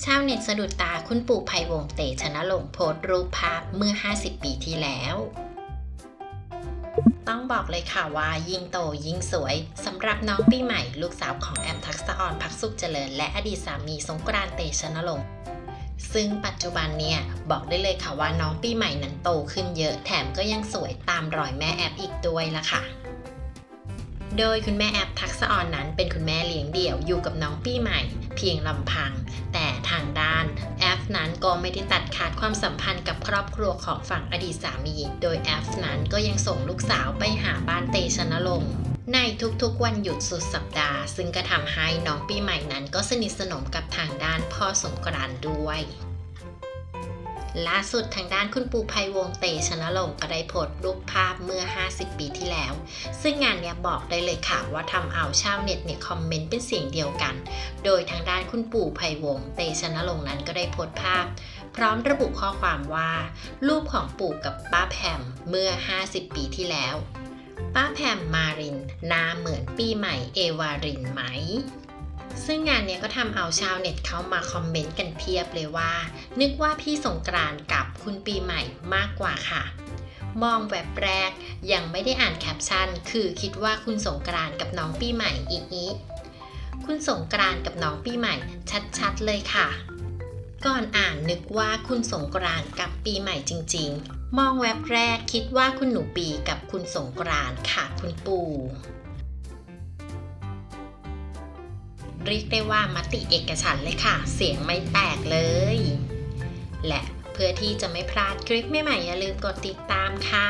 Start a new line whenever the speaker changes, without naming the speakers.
ชาวเน็ตสะดุดตาคุณปู่ไพวงเตชะนรงค์โพสต์รูปภาพเมื่อ 50 ปีที่แล้ว ต้องบอกเลยค่ะว่ายิ่งโตยิ่งสวยสำหรับน้องปีใหม่ลูกสาวของแอมทักษะออนพักสุขเจริญ และอดีตสามีสงกรานต์เตชะนรงค์ซึ่งปัจจุบันเนี่ย บอกได้เลยค่ะว่าน้องปีใหม่นั้นโตขึ้นเยอะแถมก็ยังสวยตามรอยแม่แอปอีกด้วยล่ะค่ะ โดยคุณแม่แอปทักษะออนนั้นเป็นคุณแม่เลี้ยงเดี่ยวอยู่กับน้องปีใหม่ เพียงลำพัง ฟนั้นก็ไม่ได้ตัดขาดความสัมพันธ์กับครอบครัวของฝั่งอดีตสามี โดยแอฟนั้นก็ยังส่งลูกสาวไปหาบ้านเตชะนรงในทุกๆวันหยุดสุดสัปดาห์ ซึ่งก็ทำให้น้องปีใหม่นั้นก็สนิทสนมกับทางด้านพ่อสงกรานต์ด้วย ล่าสุดทางด้านคุณปูไพวงเตชะนรงก็ได้โพสต์รูปภาพเมื่อ 50 ปีที่แล้ว ซึ่งงานเนี้ยบอกได้เลยค่ะว่าทำเอาชาวเน็ตเนี่ยคอมเมนต์เป็นเสียงเดียวกัน โดยทางด้านคุณปู่ไพวงเตชะนรงนั้นก็ได้โพสต์ภาพ พร้อมระบุข้อความว่า รูปของปู่กับป้าแพมเมื่อ 50 ปีที่แล้ว ป้าแพมมารินหน้าเหมือนปีใหม่เอวารินไหม ซึ่งงานเนี้ยก็ทำเอาชาวเน็ตเข้ามาคอมเมนต์กันเพียบเลยว่า นึกว่าพี่สงกรานกับคุณปีใหม่มากกว่าค่ะ มองแบบแรกยังไม่ได้อ่านแคปชั่น คือคิดว่าคุณสงกรานกับน้องปีใหม่อีกอีคุณสงกรานกับน้องปีใหม่ชัดๆเลยค่ะ ก่อนอ่านนึกว่าคุณสงกรานกับปีใหม่จริง ๆ มองแวบแรกคิดว่าคุณหนูปีกับคุณสงกรานค่ะคุณปู่ เรียกได้ว่ามติเอกฉันเลยค่ะ เสียงไม่แตกเลย และเพื่อที่จะไม่พลาดคลิปใหม่ๆอย่าลืมกดติดตามค่ะ